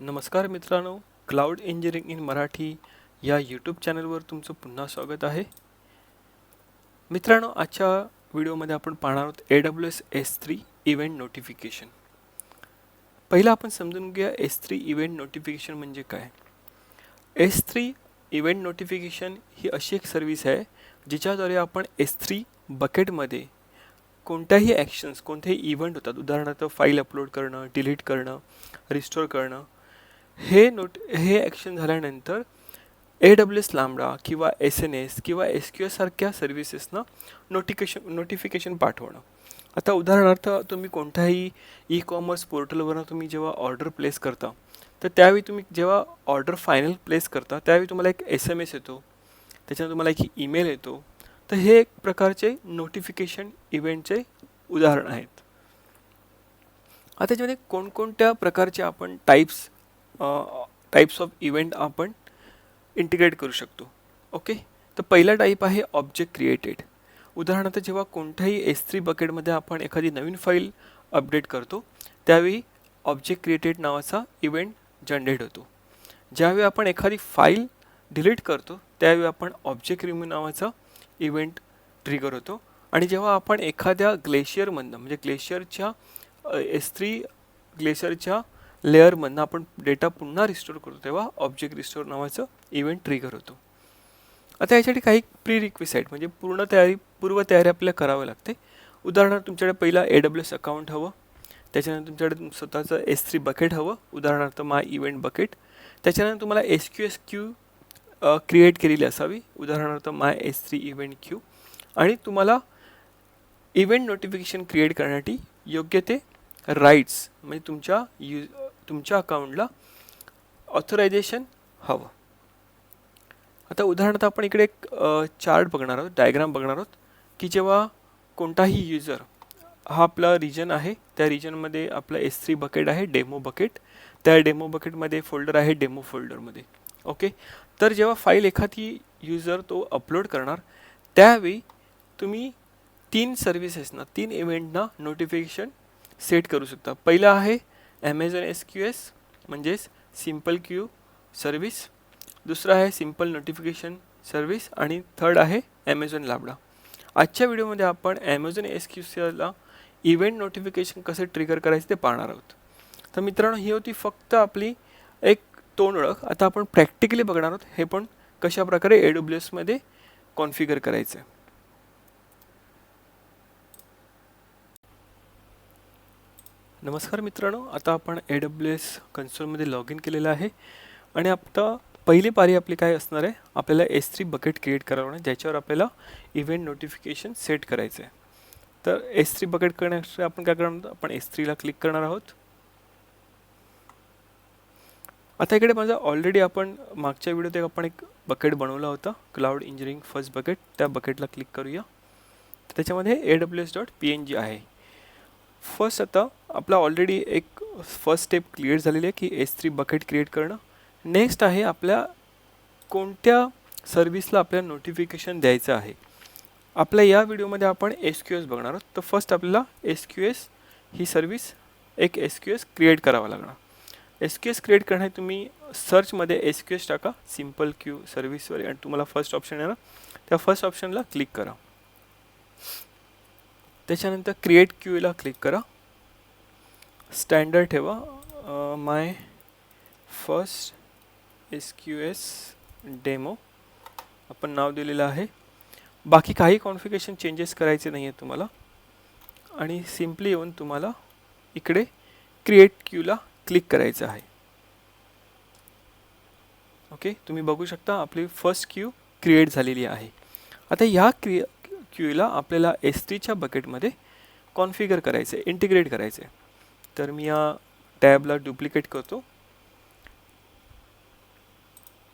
नमस्कार मित्रांनो cloud engineering in Marathi या यूट्यूब चॅनलवर तुमचं पुन्हा स्वागत आहे. मित्रांनो आजच्या व्हिडिओमध्ये आपण पाहणार आहोत A W S S three event notification पहिलं आपण समजून घेऊया एस थ्री इव्हेंट नोटिफिकेशन म्हणजे काय? एस थ्री इव्हेंट नोटिफिकेशन ही अशी एक सर्व्हिस आहे जिच्याद्वारे आपण एस थ्री बकेटमध्ये कोणत्याही ॲक्शन्स कोणतेही इव्हेंट होतात उदाहरणार्थ फाईल अपलोड करणं डिलीट करणं रिस्टोर करणं हे नोट हे ॲक्शन झाल्यानंतर ए डब्ल्यू एस लांबडा किंवा एस एन एस किंवा एस क्यू एस सर्व्हिसेसना नोटिफिकेशन नोटिफिकेशन पाठवणं. आता उदाहरणार्थ तुम्ही कोणत्याही ई कॉमर्स पोर्टलवरनं तुम्ही जेव्हा ऑर्डर प्लेस करता तर त्यावेळी तुम्ही जेव्हा ऑर्डर फायनल प्लेस करता त्यावेळी तुम्हाला एक एस एम एस येतो. त्याच्यानंतर तुम्हाला एक ईमेल येतो. तर हे एक प्रकारचे नोटिफिकेशन इव्हेंटचे उदाहरण आहेत. आता त्याच्यामध्ये कोणकोणत्या प्रकारचे आपण टाईप्स टाईप्स ऑफ इव्हेंट आपण इंटिग्रेट करू शकतो. ओके तर पहिला टाईप आहे ऑब्जेक्ट क्रिएटेड उदाहरणार्थ जेव्हा कोणत्याही एस थ्री बकेटमध्ये आपण एखादी नवीन फाईल अपडेट करतो त्यावेळी ऑब्जेक्ट क्रिएटेड नावाचा इव्हेंट जनरेट होतो. ज्यावेळी आपण एखादी फाईल डिलीट करतो त्यावेळी आपण ऑब्जेक्ट रिमूव्ह नावाचा इव्हेंट ट्रिगर होतो. आणि जेव्हा आपण एखाद्या ग्लेशियरमधनं म्हणजे ग्लेशियरच्या एस थ्री ग्लेशियरच्या लेअरमधनं आपण डेटा पुन्हा रिस्टोर करतो तेव्हा ऑब्जेक्ट रिस्टोर नावाचं इव्हेंट ट्रिगर होतो. आता यासाठी काही प्री रिक्विसाईट म्हणजे पूर्ण तयारी पूर्वतयारी आपल्याला करावी लागते. उदाहरणार्थ तुमच्याकडे पहिला ए डब्ल्यू एस अकाउंट हवं. त्याच्यानंतर तुमच्याकडे स्वतःचं एस थ्री बकेट हवं. उदाहरणार्थ माय इव्हेंट बकेट त्याच्यानंतर तुम्हाला S Q S queue create केलेली असावी. उदाहरणार्थ my S three event queue आणि तुम्हाला इव्हेंट नोटिफिकेशन क्रिएट करण्यासाठी योग्य ते राईट्स म्हणजे तुमच्या यू तुमच्या अकाउंटला ऑथरायझेशन हवं. आता उदाहरणार्थ आपण इकडे एक चार्ट बघणार आहोत डायग्राम बघणार आहोत की जेव्हा कोणताही युजर हा आपला रिजन आहे त्या रिजनमध्ये आपला एस थ्री बकेट आहे डेमो बकेट त्या डेमो बकेटमध्ये फोल्डर आहे डेमो फोल्डरमध्ये ओके तर जेव्हा फाईल एखादी युजर तो अपलोड करणार त्यावेळी तुम्ही तीन सर्व्हिसेसना तीन इव्हेंटना नोटिफिकेशन सेट करू शकता. पहिलं आहे ॲमेझॉन एस क्यू एस म्हणजेच सिंपल क्यू सर्व्हिस दुसरं आहे सिंपल नोटिफिकेशन सर्व्हिस आणि थर्ड आहे ॲमेझॉन लाबडा आजच्या व्हिडिओमध्ये आपण ॲमेझॉन एस क्यू सीला इव्हेंट नोटिफिकेशन कसे ट्रिगर करायचे ते पाहणार आहोत. तर मित्रांनो ही होती फक्त आपली एक तोंड ओळख. आता आपण प्रॅक्टिकली बघणार आहोत हे पण कशाप्रकारे ए डब्ल्यू एसमध्ये कॉन्फिगर करायचं नमस्कार मित्रांनो आता आपण ए डब्ल्यू एस कन्सोलमध्ये लॉग इन केलेलं आहे. आणि आता पहिली पारी आपली काय असणार आहे? आपल्याला एस थ्री बकेट क्रिएट करावं ज्याच्यावर आपल्याला इव्हेंट नोटिफिकेशन सेट करायचं आहे तर एस थ्री बकेट करण्यासाठी आपण काय करणार आहोत? आपण एस थ्रीला क्लिक करणार आहोत. आता इकडे माझा ऑलरेडी आपण मागच्या व्हिडिओत आपण एक बकेट बनवला होता क्लाउड इंजिनिअरिंग फर्स्ट बकेट त्या बकेटला क्लिक करूया. त्याच्यामध्ये A W S dot P N G आहे. फर्स्ट आता आपला ऑलरेडी एक फर्स्ट स्टेप क्लिअर झालेली आहे की एस थ्री बकेट क्रिएट करणं. नेक्स्ट आहे आपल्या कोणत्या सर्व्हिसला आपल्याला नोटिफिकेशन द्यायचं आहे. आपल्या या व्हिडिओमध्ये आपण एस क्यू एस बघणार आहोत. तर फर्स्ट आपल्याला एस क्यू एस ही सर्व्हिस एक एस क्यू एस क्रिएट करावा लागणार. एस क्यू एस क्रिएट करणे तुम्ही सर्चमध्ये एस क्यू एस टाका. सिंपल क्यू सर्व्हिसवर आणि तुम्हाला फर्स्ट ऑप्शन येणार. त्या फर्स्ट ऑप्शनला क्लिक करा. त्याच्यानंतर क्रिएट क्यूला क्लिक करा. स्टँडर्ड ठेवा. My first S Q S demo आपण नाव दिलेलं आहे. बाकी काही कॉन्फिगेशन चेंजेस करायचे नाही आहे तुम्हाला. आणि सिम्पली येऊन तुम्हाला इकडे क्रिएट क्यूला क्लिक करायचं आहे. ओके तुम्ही बघू शकता आपली फर्स्ट क्यू क्रिएट झालेली आहे. आता ह्या क्रिए क्यूला आपल्याला एस टीच्या बकेटमध्ये कॉन्फिगर करायचं आहे इंटिग्रेट करायचं आहे तर मी या टॅबला डुप्लिकेट करतो.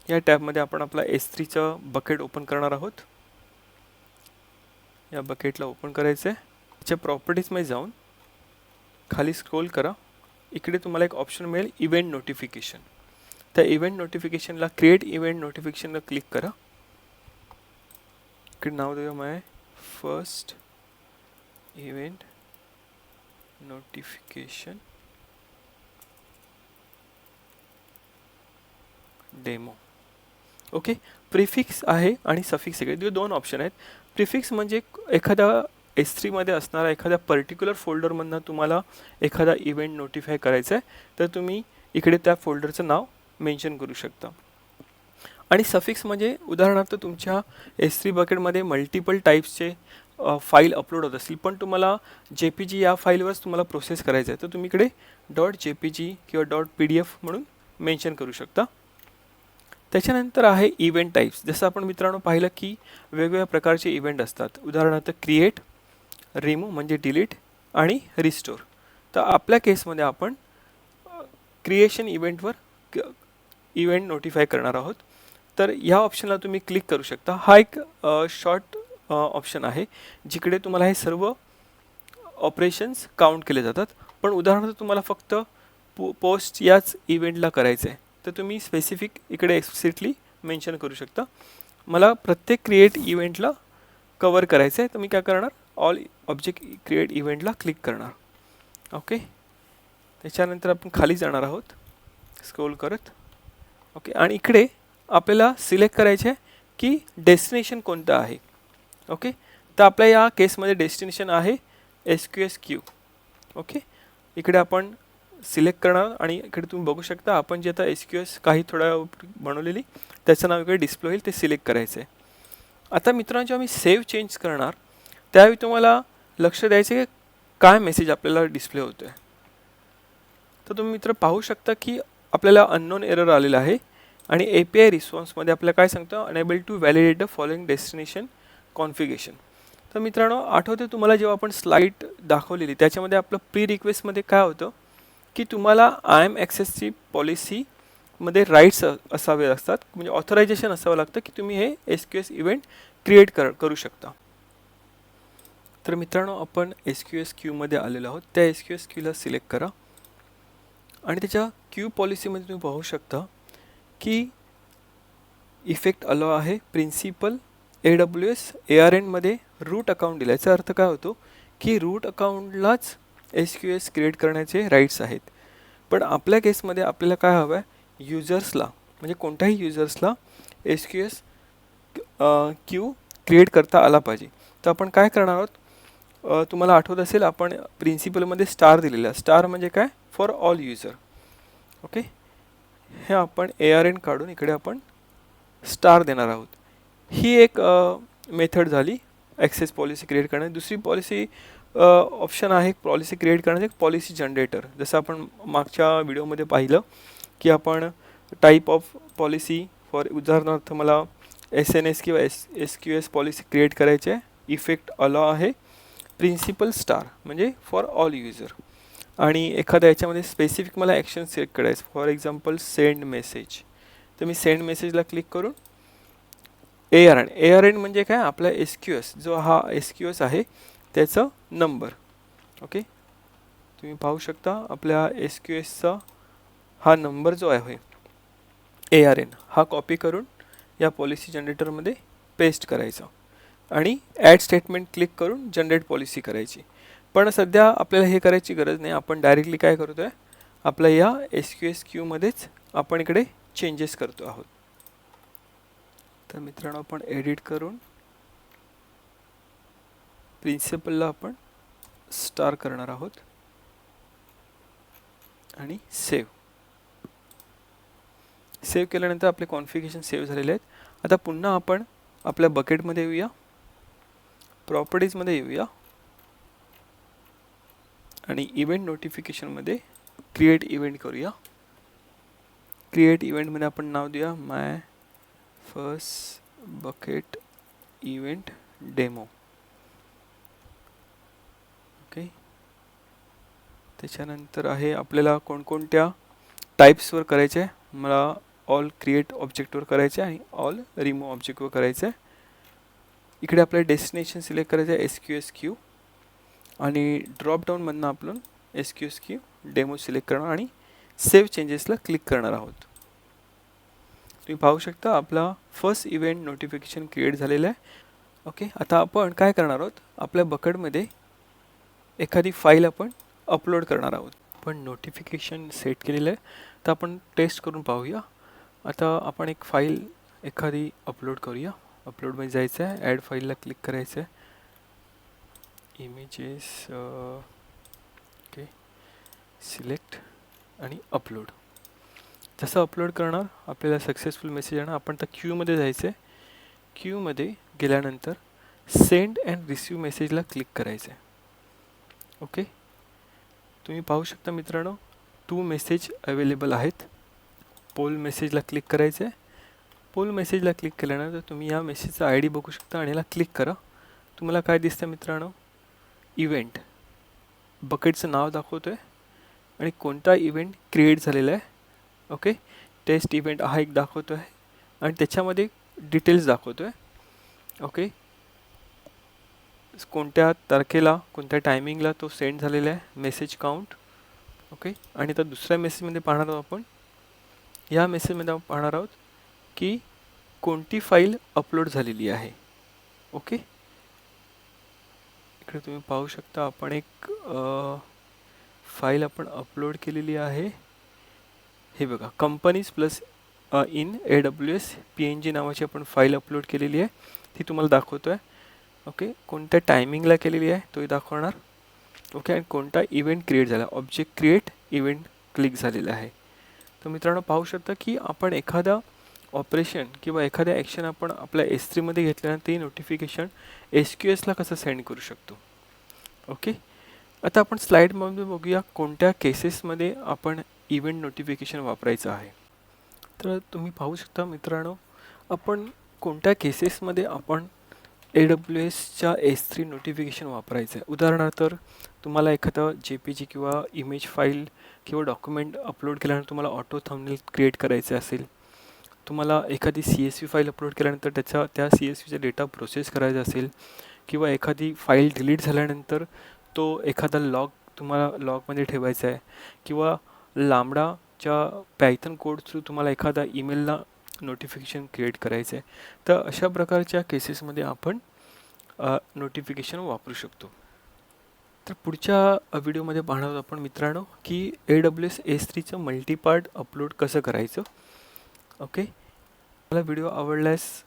या टॅबमध्ये आपण आपला एस थ्रीचं बकेट ओपन करणार आहोत. या बकेटला ओपन करायचं आहे त्याच्या प्रॉपर्टीजमध्ये जाऊन खाली स्क्रोल करा. इकडे तुम्हाला एक ऑप्शन मिळेल इव्हेंट नोटिफिकेशन त्या इव्हेंट नोटिफिकेशनला क्रिएट इव्हेंट नोटिफिकेशनला क्लिक करा. इकडे नाव देऊया my. First event notification demo okay prefix आहे आणि सफिक्स आहे. दोन ऑप्शन आहेत. प्रिफिक्स म्हणजे एखाद्या एस थ्रीमध्ये असणारा एखाद्या पर्टिक्युलर फोल्डरमधनं तुम्हाला एखादा इव्हेंट नोटिफाय करायचा आहे तर तुम्ही इकडे त्या फोल्डरचं नाव मेन्शन करू शकता. आणि सफिक्स म्हणजे उदाहरणार्थ तुमच्या एस थ्री बकेटमध्ये मल्टिपल टाईप्सचे फाईल अपलोड होत असतील. पण तुम्हाला जे पी जी या फाईलवरच तुम्हाला प्रोसेस करायचं आहे. तर तुम्ही इकडे डॉट जे पी जी किंवा डॉट पी डी एफ म्हणून मेन्शन करू शकता. त्याच्यानंतर आहे इव्हेंट टाईप्स जसं आपण मित्रांनो पाहिलं की वेगवेगळ्या प्रकारचे इव्हेंट असतात. उदाहरणार्थ क्रिएट रिमूव्ह म्हणजे डिलीट आणि रिस्टोर तर आपल्या केसमध्ये आपण क्रिएशन इव्हेंटवर इव्हेंट नोटिफाय करणार आहोत. तर या ऑप्शनला तुम्ही क्लिक करू शकता. हा एक शॉर्ट ऑप्शन आहे जिकडे तुम्हाला हे सर्व ऑपरेशन्स काउंट केले जातात. पण उदाहरणार्थ तुम्हाला फक्त पो पोस्ट याच इव्हेंटला करायचं आहे तर तुम्ही स्पेसिफिक इकडे एक्सप्लिसिटली मेन्शन करू शकता. मला प्रत्येक क्रिएट इव्हेंटला कवर करायचं आहे तर मी काय करणार? ऑल ऑब्जेक्ट क्रिएट इव्हेंटला क्लिक करणार. ओके त्याच्यानंतर आपण खाली जाणार आहोत. स्क्रोल करत. ओके आणि इकडे आपल्याला सिलेक्ट करायचे आहे की डेस्टिनेशन कोणतं आहे. ओके? तर आपल्या या केसमध्ये डेस्टिनेशन आहे S Q. S Q okay? इकडे आपण सिलेक्ट करणार आणि इकडे तुम्ही बघू शकता आपण जे आता एस क्यू एस काही थोड्या बनवलेली त्याचं नाव इकडे डिस्प्ले होईल ते सिलेक्ट करायचं आहे आता मित्रांनो जेव्हा मी सेव्ह चेंज करणार त्यावेळी तुम्हाला लक्ष द्यायचं की काय मेसेज आपल्याला डिस्प्ले होतो आहे तर तुम्ही मित्र पाहू शकता की आपल्याला अननोन एरर आलेला आहे. आणि ए पी आय रिस्पॉन्समध्ये आपल्याला काय सांगतं? Unable to validate the following destination configuration तर मित्रांनो आठवते तुम्हाला जेव्हा आपण स्लाईट दाखवलेली त्याच्यामध्ये आपलं प्री रिक्वेस्टमध्ये काय होतं? की तुम्हाला आय एम ॲक्सेसची पॉलिसीमध्ये राईट्स असावे असतात म्हणजे ऑथरायझेशन असावं लागतं की तुम्ही हे S Q S event create कर करू शकता. तर मित्रांनो आपण एस क्यू एस क्यूमध्ये आलेलो आहोत. त्या एस क्यू एस क्यूला सिलेक्ट करा. आणि त्याच्या क्यू पॉलिसीमध्ये तुम्ही पाहू शकता की इफेक्ट अलो आहे principal A W S A R एनमध्ये root account दिला याचा अर्थ काय होतो की रूट अकाउंटलाच एस क्यू एस क्रिएट करण्याचे राईट्स आहेत. पण आपल्या केसमध्ये आपल्याला काय हवं आहे युजर्सला म्हणजे कोणत्याही युजर्सला S Q S queue create करता आला पाहिजे. तर आपण काय करणार आहोत? तुम्हाला आठवत असेल आपण प्रिन्सिपलमध्ये स्टार दिलेला. स्टार म्हणजे काय? फॉर ऑल युजर ओके हे आपण ए आर एन काढून इकडे आपण स्टार देणार आहोत. ही एक मेथड झाली ॲक्सेस पॉलिसी क्रिएट करण्याची. दुसरी पॉलिसी ऑप्शन आहे पॉलिसी क्रिएट करण्याचं एक पॉलिसी जनरेटर जसं आपण मागच्या व्हिडिओमध्ये पाहिलं की आपण टाईप ऑफ पॉलिसी फॉर उदाहरणार्थ मला एस एन एस किंवा S S Q S policy create करायची आहे. इफेक्ट अलॉ आहे. प्रिन्सिपल स्टार म्हणजे फॉर ऑल युजर आणि एखाद्या याच्यामध्ये स्पेसिफिक मला ॲक्शन सिलेक्ट करायचं. फॉर एक्झाम्पल सेंड मेसेज तर मी सेंड मेसेजला क्लिक करून A R N A R N म्हणजे काय? आपला एस क्यू एस जो हा एस क्यू एस आहे त्याचं नंबर ओके तुम्ही पाहू शकता आपल्या एस क्यू एसचा हा नंबर जो आहे ए आर एन हा कॉपी करून या पॉलिसी जनरेटरमध्ये पेस्ट करायचा. आणि ॲड स्टेटमेंट क्लिक करून जनरेट पॉलिसी करायची. पण सध्या आपल्याला हे करायची गरज नाही. आपण डायरेक्टली काय करतो आहे आपल्या या एस क्यू एस क्यूमध्येच आपण इकडे चेंजेस करतो आहोत. तर मित्रांनो आपण एडिट करून प्रिन्सिपलला आपण स्टार करणार आहोत. आणि सेव्ह सेव्ह केल्यानंतर आपले कॉन्फिगेशन सेव्ह झालेले आहेत. आता पुन्हा आपण आपल्या बकेटमध्ये येऊया. प्रॉपर्टीजमध्ये येऊया. आणि इव्हेंट नोटिफिकेशनमध्ये क्रिएट इव्हेंट करूया. क्रिएट इव्हेंटमध्ये आपण नाव देऊया. My first bucket event demo okay त्याच्यानंतर आहे आपल्याला कोणकोणत्या टाईप्सवर करायचे आहे मला ऑल क्रिएट ऑब्जेक्टवर करायचे आहे आणि ऑल रिमूव्ह ऑब्जेक्टवर करायचं आहे इकडे आपल्याला डेस्टिनेशन सिलेक्ट करायचं आहे एस क्यू एस क्यू आणि ड्रॉपडाऊनमधनं आपण S Q S queue demo select करणार आणि सेव्ह चेंजेसला क्लिक करणार आहोत. तुम्ही पाहू शकता आपला फर्स्ट इव्हेंट नोटिफिकेशन क्रिएट झालेलं आहे. ओके आता आपण काय करणार आहोत? आपल्या बकेटमध्ये एखादी फाईल आपण अपलोड करणार आहोत. पण नोटिफिकेशन सेट केलेलं आहे. तर आपण टेस्ट करून पाहूया. आता आपण एक फाईल एखादी अपलोड करूया. अपलोडमध्ये जायचं आहे. ॲड फाईलला क्लिक करायचं आहे. Images okay. सिलेक्ट आणि अपलोड जसं अपलोड करणार आपल्याला सक्सेसफुल मेसेज येणार. आपण तर क्यूमध्ये जायचं आहे क्यूमध्ये गेल्यानंतर सेंड अँड रिसीव मेसेजला क्लिक करायचं आहे ओके? तुम्ही पाहू शकता मित्रांनो टू मेसेज अवेलेबल आहेत. पोल मेसेजला क्लिक करायचं आहे पोल मेसेजला क्लिक केल्यानंतर तुम्ही या मेसेजचा आय डी बघू शकता आणि याला क्लिक करा. तुम्हाला काय दिसतं मित्रांनो? इव्हेंट बकेटचं नाव दाखवतो आहे आणि कोणता इव्हेंट क्रिएट झालेला आहे. ओके टेस्ट इव्हेंट हा एक दाखवतो आहे आणि त्याच्यामध्ये डिटेल्स दाखवतो आहे ओके कोणत्या तारखेला कोणत्या टायमिंगला तो सेंड झालेला आहे. मेसेज काउंट ओके आणि आता दुसऱ्या मेसेजमध्ये पाहणार आहोत आपण. या मेसेजमध्ये आपण पाहणार आहोत की कोणती फाईल अपलोड झालेली आहे. ओके इकडे तुम्ही पाहू शकता आपण एक फाईल आपण अपलोड केलेली आहे. हे बघा companies plus in A W S P N G नावाची आपण फाईल अपलोड केलेली आहे. ती तुम्हाला दाखवतो आहे ओके कोणत्या टायमिंगला केलेली आहे तोही दाखवणार. ओके आणि कोणता इव्हेंट क्रिएट झाला ऑब्जेक्ट क्रिएट इव्हेंट क्लिक झालेला आहे. तर मित्रांनो पाहू शकता की आपण एखादा ऑपरेशन किंवा एखाद्या ॲक्शन आपण आपल्या एस थ्रीमध्ये घेतल्यानं ते नोटिफिकेशन एस क्यू एसला कसं सेंड करू शकतो? ओके आता आपण स्लाईडमध्ये बघूया कोणत्या केसेसमध्ये आपण इव्हेंट नोटिफिकेशन वापरायचं आहे. तर तुम्ही पाहू शकता मित्रांनो आपण कोणत्या केसेसमध्ये आपण ए डब्ल्यू एसच्या एस थ्री नोटिफिकेशन वापरायचं आहे? उदाहरणार्थ तुम्हाला एखादं जे पी जी किंवा इमेज फाईल किंवा डॉक्युमेंट अपलोड केल्यानंतर तुम्हाला ऑटो थंबनेल क्रिएट करायचे असेल तुम्हाला एखादी C S V file upload केल्यानंतर त्याचा त्या सी एस व्हीचा डेटा प्रोसेस करायचा असेल किंवा एखादी फाईल डिलीट झाल्यानंतर तो एखादा लॉग तुम्हाला लॉगमध्ये ठेवायचा आहे किंवा लांबडाच्या पॅथन कोड थ्रू तुम्हाला एखादा ईमेलला नोटिफिकेशन क्रिएट करायचं आहे तर अशा प्रकारच्या केसेसमध्ये आपण नोटिफिकेशन वापरू शकतो. तर पुढच्या व्हिडिओमध्ये पाहणार आहोत आपण मित्रांनो की ए डब्ल्यू एस एस थ्रीचं मल्टीपार्ट अपलोड कसं करायचं. ओके मला व्हिडिओ आवडल्यास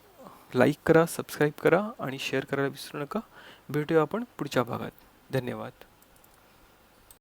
लाईक करा सबस्क्राईब करा आणि शेअर करायला विसरू नका. भेटूया आपण पुढच्या भागात. धन्यवाद.